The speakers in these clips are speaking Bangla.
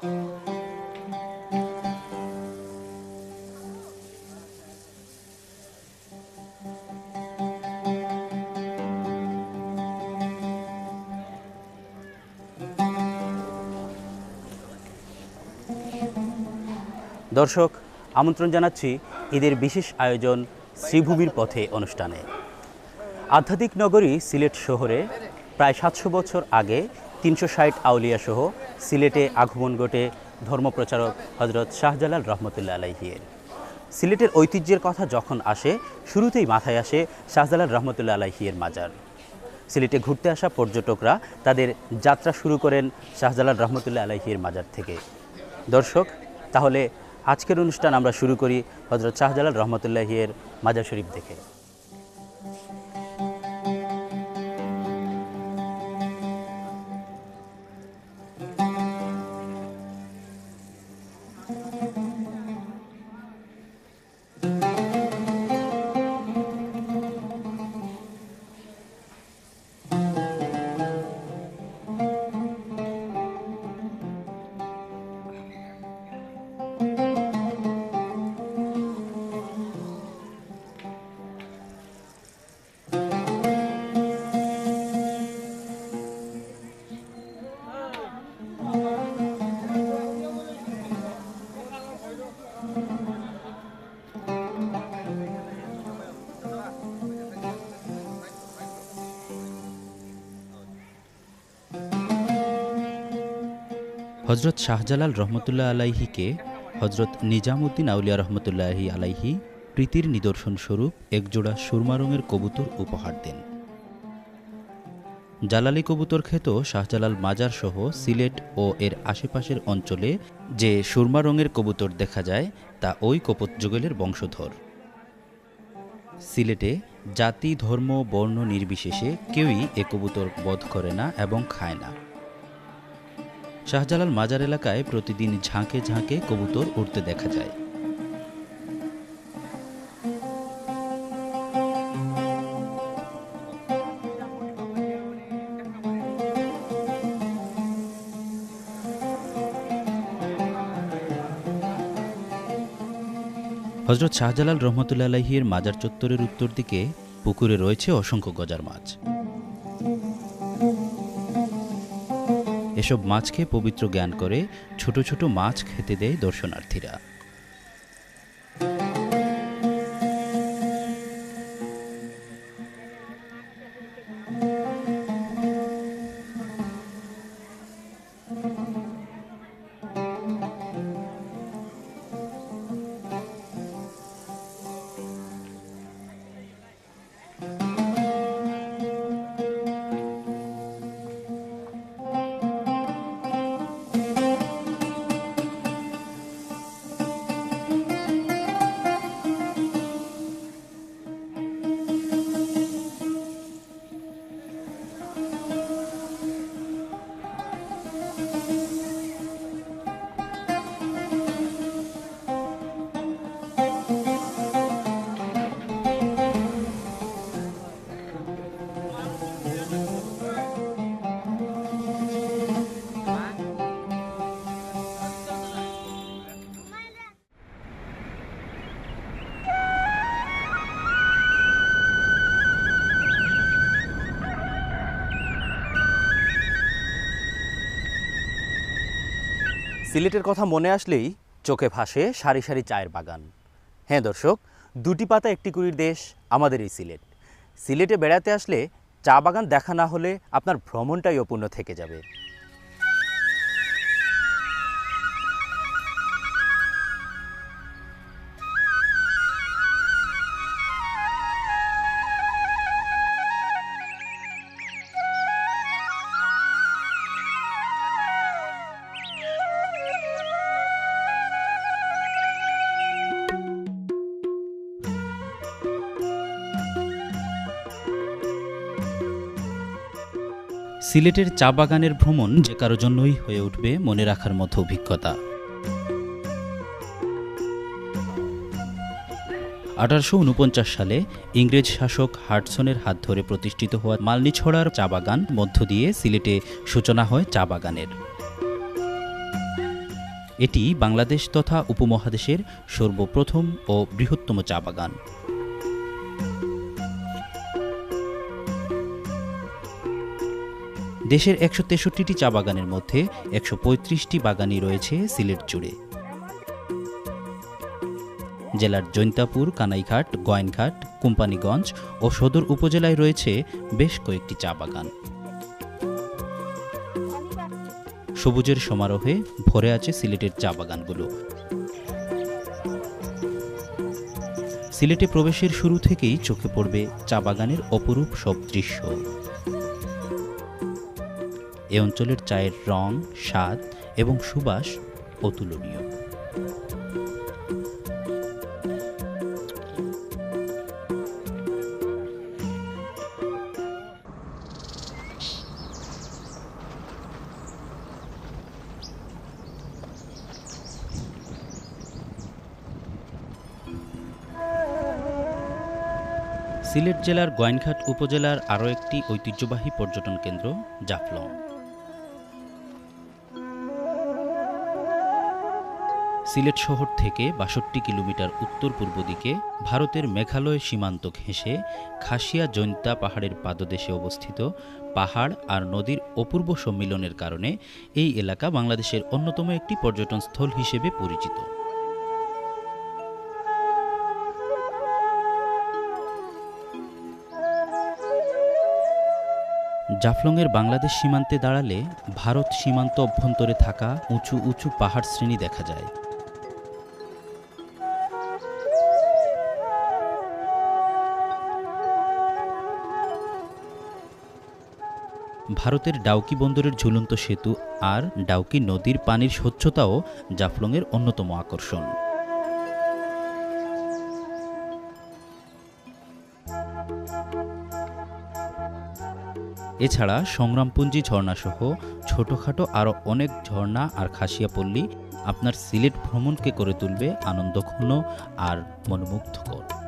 দর্শক, আমন্ত্রণ জানাচ্ছি ঈদের বিশেষ আয়োজন শ্রীভূমির পথে অনুষ্ঠানে। আধ্যাত্মিক নগরী সিলেট শহরে প্রায় সাতশো বছর আগে তিনশো ষাট আউলিয়াসহ সিলেটে আগমন ঘটে ধর্মপ্রচারক হজরত শাহজালাল রহমতুল্লা আলাইহিয়ের সিলেটের ঐতিহ্যের কথা যখন আসে, শুরুতেই মাথায় আসে শাহজালাল রহমতুল্লা আলাইহিয়ের মাজার। সিলেটে ঘুরতে আসা পর্যটকরা তাদের যাত্রা শুরু করেন শাহজালাল রহমতুল্লাহ আলাইহির মাজার থেকে। দর্শক, তাহলে আজকের অনুষ্ঠান আমরা শুরু করি হজরত শাহজালাল রহমতুল্লাহিয়ের মাজার শরীফ দেখে। হজরত শাহজালাল রহমতুল্লাহ আলাইহিকে হজরত নিজামুদ্দিন আউলিয়া রহমতুল্লাহি আলাইহি প্রীতির নিদর্শন স্বরূপ একজোড়া সুরমা রঙের কবুতর উপহার দেন। জালালি কবুতর খ্যাত শাহজালাল মাজার সহ সিলেট ও এর আশেপাশের অঞ্চলে যে সুরমা রঙের কবুতর দেখা যায়, তা ওই কপত যুগলের বংশধর। সিলেটে জাতি, ধর্ম, বর্ণ নির্বিশেষে কেউই এ কবুতর বধ করে না এবং খায় না। শাহজালাল মাজার এলাকায় প্রতিদিন ঝাঁকে ঝাঁকে কবুতর উড়তে দেখা যায়। হজরত শাহজালাল রহমতুল্লা আলাহির মাজার চত্বরের উত্তর দিকে পুকুরে রয়েছে অসংখ্য গজার মাছ। এসব মাছকে পবিত্র জ্ঞান করে ছোট ছোট মাছ খেতে দেয় দর্শনার্থীরা। সিলেটের কথা মনে আসলেই চোখে ভাসে সারি সারি চায়ের বাগান। হ্যাঁ দর্শক, দুটি পাতা একটি কুড়ির দেশ, আমাদের এই সিলেট। সিলেটে বেড়াতে আসলে চা বাগান দেখা না হলে আপনার ভ্রমণটাই অপূর্ণ থেকে যাবে। সিলেটের চা বাগানের ভ্রমণ যে কারও জন্যই হয়ে উঠবে মনে রাখার মতো অভিজ্ঞতা। আঠারোশো উনপঞ্চাশ সালে ইংরেজ শাসক হার্টসনের হাত ধরে প্রতিষ্ঠিত হওয়া মালনিছড়ার চা বাগান মধ্য দিয়ে সিলেটে সূচনা হয় চা বাগানের। এটি বাংলাদেশ তথা উপমহাদেশের সর্বপ্রথম ও বৃহত্তম চা বাগান। দেশের একশো তেষট্টিটি চা বাগানের মধ্যে একশো পঁয়ত্রিশটি বাগানই রয়েছে সিলেট জুড়ে। জেলার জৈন্তাপুর, কানাইঘাট, গয়নঘাট, কোম্পানিগঞ্জ ও সদর উপজেলায় রয়েছে বেশ কয়েকটি চা বাগান। সবুজের সমারোহে ভরে আছে সিলেটের চা বাগানগুলো। সিলেটে প্রবেশের শুরু থেকেই চোখে পড়বে চা বাগানের অপরূপ সব দৃশ্য। এ অঞ্চলের চায়ের রং, স্বাদ এবং সুবাস অতুলনীয়। সিলেট জেলার গোয়াইনঘাট উপজেলার আরও একটি ঐতিহ্যবাহী পর্যটন কেন্দ্র, জাফলং। সিলেট শহর থেকে বাষট্টি কিলোমিটার উত্তর পূর্ব দিকে ভারতের মেঘালয় সীমান্ত ঘেঁষে খাসিয়া জৈন্তা পাহাড়ের পাদদেশে অবস্থিত পাহাড় আর নদীর অপূর্ব সম্মিলনের কারণে এই এলাকা বাংলাদেশের অন্যতম একটি পর্যটন স্থল হিসেবে পরিচিত। জাফলংয়ের বাংলাদেশ সীমান্তে দাঁড়ালে ভারত সীমান্ত অভ্যন্তরে থাকা উঁচু উঁচু পাহাড় শ্রেণি দেখা যায়। ভারতের ডাউকি বন্দরের ঝুলন্ত সেতু আর ডাউকি নদীর পানির স্বচ্ছতাও জাফলংয়ের অন্যতম আকর্ষণ। এছাড়া সংগ্রামপুঞ্জি ঝর্ণাসহ ছোটোখাটো আরও অনেক ঝর্ণা আর খাসিয়া পল্লী আপনার সিলেট ভ্রমণকে করে তুলবে আনন্দঘন আর মনোমুগ্ধকর।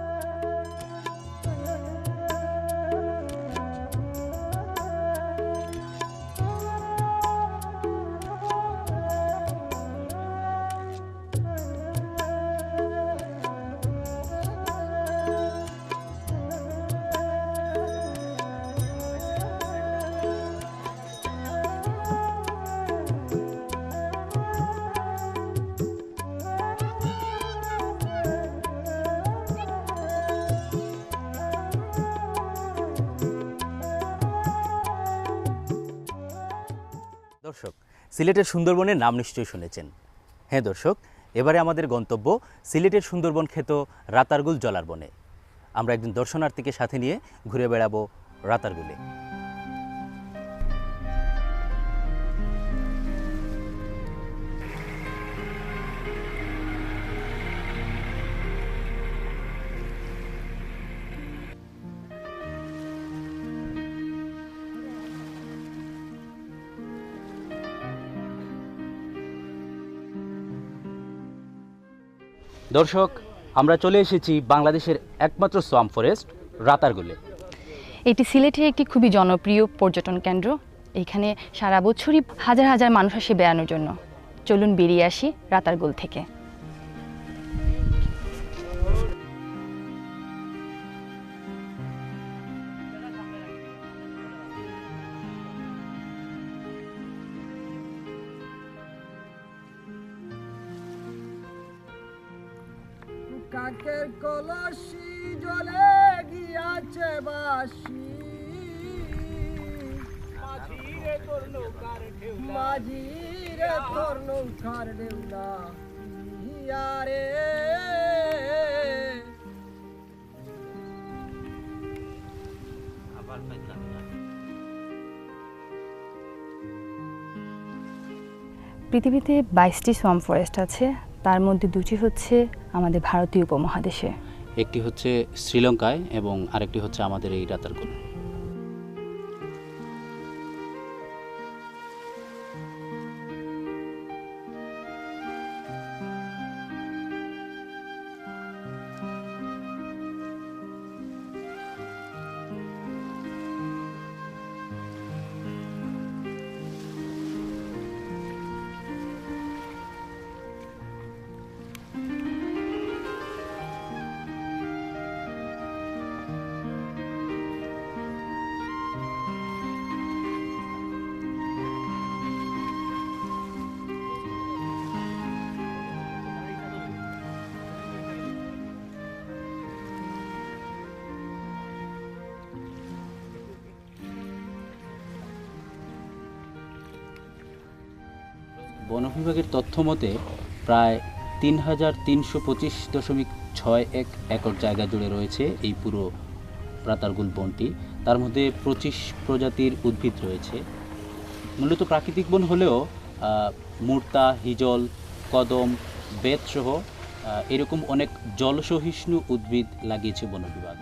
দর্শক, সিলেটের সুন্দরবনের নাম নিশ্চয়ই শুনেছেন। হ্যাঁ দর্শক, এবারে আমাদের গন্তব্য সিলেটের সুন্দরবন খেত রাতারগুল জলার বনে। আমরা একজন দর্শনার্থীকে সাথে নিয়ে ঘুরে বেড়াবো রাতারগুলে। দর্শক, আমরা চলে এসেছি বাংলাদেশের একমাত্র সোয়াম ফরেস্ট রাতারগুলে। এটি সিলেটের একটি খুবই জনপ্রিয় পর্যটন কেন্দ্র। এখানে সারা বছরই হাজার হাজার মানুষ আসে বেড়ানোর জন্য। চলুন বেরিয়ে আসি রাতারগুল থেকে। পৃথিবীতে বাইশটি সোয়াম ফরেস্ট আছে তার মধ্যে দুটি হচ্ছে আমাদের ভারতীয় উপমহাদেশে। একটি হচ্ছে শ্রীলঙ্কায় এবং আরেকটি হচ্ছে আমাদের এই রাতারগুল বন বিভাগের তথ্য মতে, প্রায় তিন হাজার তিনশো পঁচিশ দশমিক ছয় এক একর জায়গা জুড়ে রয়েছে এই পুরো রাতারগুল বনটি। তার মধ্যে পঁচিশ প্রজাতির উদ্ভিদ রয়েছে। মূলত প্রাকৃতিক বন হলেও মুর্তা, হিজল, কদম, বেতসহ এরকম অনেক জলসহিষ্ণু উদ্ভিদ লাগিয়েছে বন বিভাগ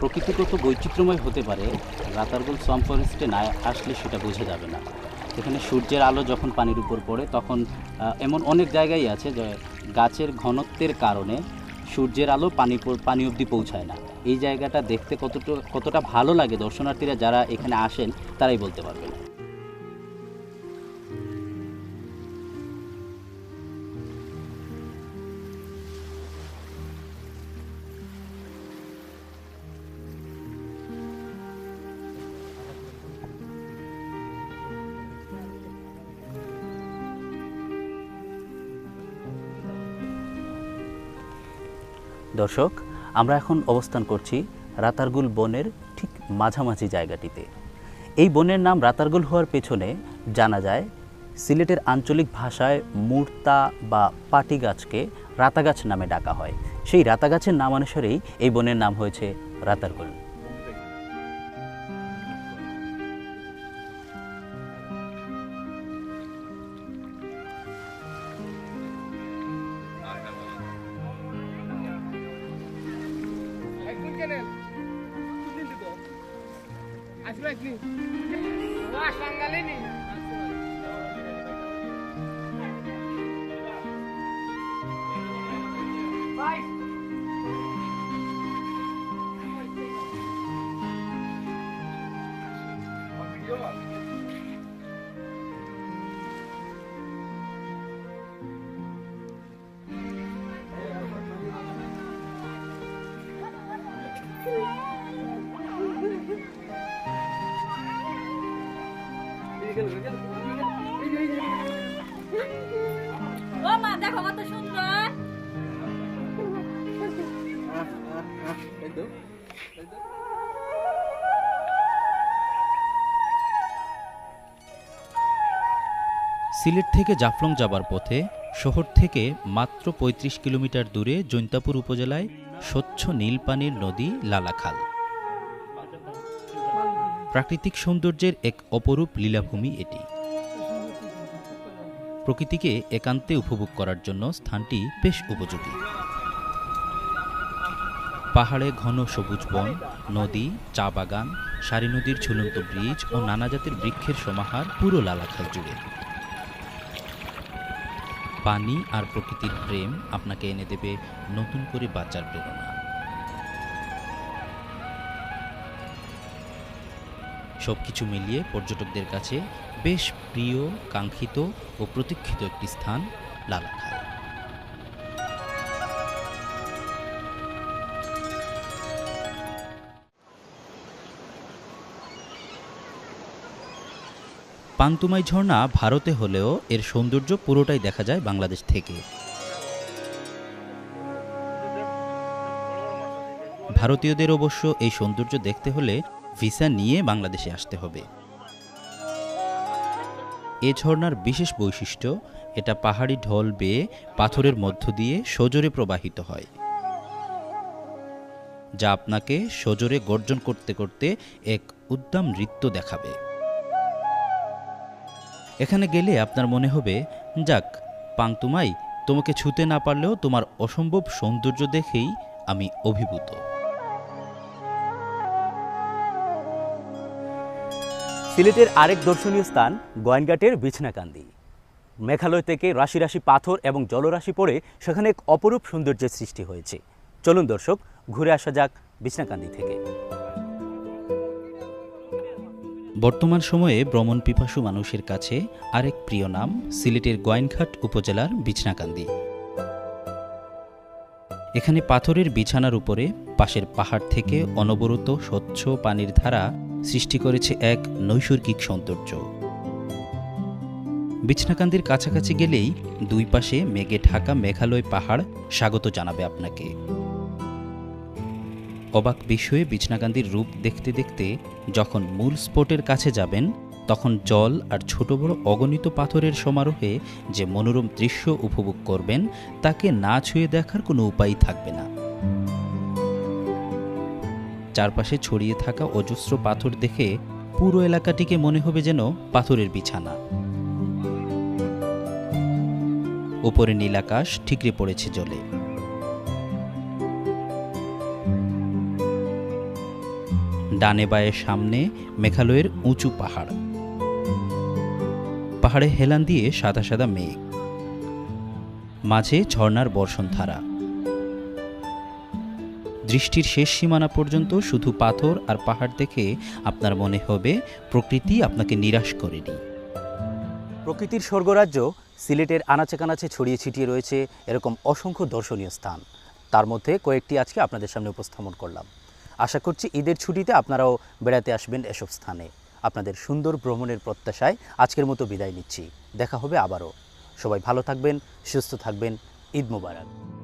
প্রকৃতিগত বৈচিত্র্যময় হতে পারে, রাতারগুল সোয়াম ফরেস্টে না আসলে সেটা বোঝা যাবে না। এখানে সূর্যের আলো যখন পানির উপর পড়ে, তখন এমন অনেক জায়গায় আছে যে গাছের ঘনত্বের কারণে সূর্যের আলো পানি পানি অবধি পৌঁছায় না। এই জায়গাটা দেখতে কতটা কতটা ভালো লাগে দর্শনার্থীরা যারা এখানে আসেন, তারাই বলতে পারবেন। দর্শক, আমরা এখন অবস্থান করছি রাতারগুল বনের ঠিক মাঝামাঝি জায়গাটিতে। এই বনের নাম রাতারগুল হওয়ার পেছনে জানা যায়, সিলেটের আঞ্চলিক ভাষায় মূর্তা বা পাটি গাছকে রাতাগাছ নামে ডাকা হয়। সেই রাতাগাছের নামানুসারেই এই বনের নাম হয়েছে রাতারগুল। ও সিলেট থেকে জাফলং যাবার পথে শহর থেকে মাত্র ৩৫ কিলোমিটার দূরে জৈন্তাপুর উপজেলায় স্বচ্ছ নীল পানির নদী লালাখাল। প্রাকৃতিক সৌন্দর্যের এক অপরূপ লীলাভূমি এটি। প্রকৃতিকে একান্তে উপভোগ করার জন্য স্থানটি বেশ উপযোগী। পাহাড়ে ঘন সবুজ বন, নদী, চা বাগান, সারি নদীর ঝুলন্ত ব্রিজ ও নানা জাতের বৃক্ষের সমাহার পুরো লালাখাল জুড়ে। পানি আর প্রকৃতির প্রেম আপনাকে এনে দেবে নতুন করে বাঁচার প্রেরণা। সব কিছু মিলিয়ে পর্যটকদের কাছে বেশ প্রিয়, কাঙ্ক্ষিত ও প্রতীক্ষিত একটি স্থান লালাখাল পান্তুমাই ঝর্ণা ভারতে হলেও এর সৌন্দর্য পুরোটাই দেখা যায় বাংলাদেশ থেকে। ভারতীয়দের অবশ্য এই সৌন্দর্য দেখতে হলে ভিসা নিয়ে বাংলাদেশে আসতে হবে। এ ঝর্ণার বিশেষ বৈশিষ্ট্য, এটা পাহাড়ি ঢল বেয়ে পাথরের মধ্য দিয়ে সজোরে প্রবাহিত হয়, যা আপনাকে সজোরে গর্জন করতে করতে এক উদ্দাম নৃত্য দেখাবে। এখানে গেলে আপনার মনে হবে, যাক, পাংতুমাই, তোমাকে ছুতে না পারলেও তোমার অসম্ভব সৌন্দর্য দেখেই আমি অভিভূত। সিলেটের আরেক দর্শনীয় স্থান গোয়েনঘাটের বিছনাকান্দি। মেঘালয় থেকে রাশি রাশি পাথর এবং জলরাশি পড়ে সেখানে এক অপরূপ সৌন্দর্যের সৃষ্টি হয়েছে। চলুন দর্শক, ঘুরে আসা যাক বিছনাকান্দি থেকে। বর্তমান সময়ে ভ্রমণ পিপাসু মানুষের কাছে আরেক প্রিয় নাম সিলেটের গোয়াইনঘাট উপজেলার বিছনাকান্দি। এখানে পাথরের বিছানার উপরে পাশের পাহাড় থেকে অনবরত স্বচ্ছ পানির ধারা সৃষ্টি করেছে এক নৈসর্গিক সৌন্দর্য। বিছনাকান্দির কাছাকাছি গেলেই দুই পাশে মেঘে ঢাকা মেঘালয় পাহাড় স্বাগত জানাবে আপনাকে। অবাক বিষয়ে বিছনাকান্দির রূপ দেখতে দেখতে যখন মূল স্পটের কাছে যাবেন, তখন জল আর ছোট বড় অগণিত পাথরের সমারোহে যে মনোরম দৃশ্য উপভোগ করবেন, তাকে না ছুঁয়ে দেখার কোনো উপায় থাকবে না। চারপাশে ছড়িয়ে থাকা অজস্র পাথর দেখে পুরো এলাকাটিকে মনে হবে যেন পাথরের বিছানা। ওপরে নীলাকাশ ঠিকরে পড়েছে জলে। ডানে বায়ে সামনে মেঘালয়ের উঁচু পাহাড়। পাহাড়ে হেলান দিয়ে সাদা সাদা মেঘ। মাঝে ঝর্ণার বর্ষণধারা দৃষ্টির শেষ সীমানা পর্যন্ত শুধু পাথর আর পাহাড় দেখে আপনার মনে হবে, প্রকৃতি আপনাকে নিরাশ করেনি। প্রকৃতির স্বর্গরাজ্য সিলেটের আনাচে কানাচে ছড়িয়ে ছিটিয়ে রয়েছে এরকম অসংখ্য দর্শনীয় স্থান। তার মধ্যে কয়েকটি আজকে আপনাদের সামনে উপস্থাপন করলাম। আশা করছি ঈদের ছুটিতে আপনারাও বেড়াতে আসবেন এসব স্থানে। আপনাদের সুন্দর ভ্রমণের প্রত্যাশায় আজকের মতো বিদায় নিচ্ছি। দেখা হবে আবারও। সবাই ভালো থাকবেন, সুস্থ থাকবেন। ঈদ মোবারক।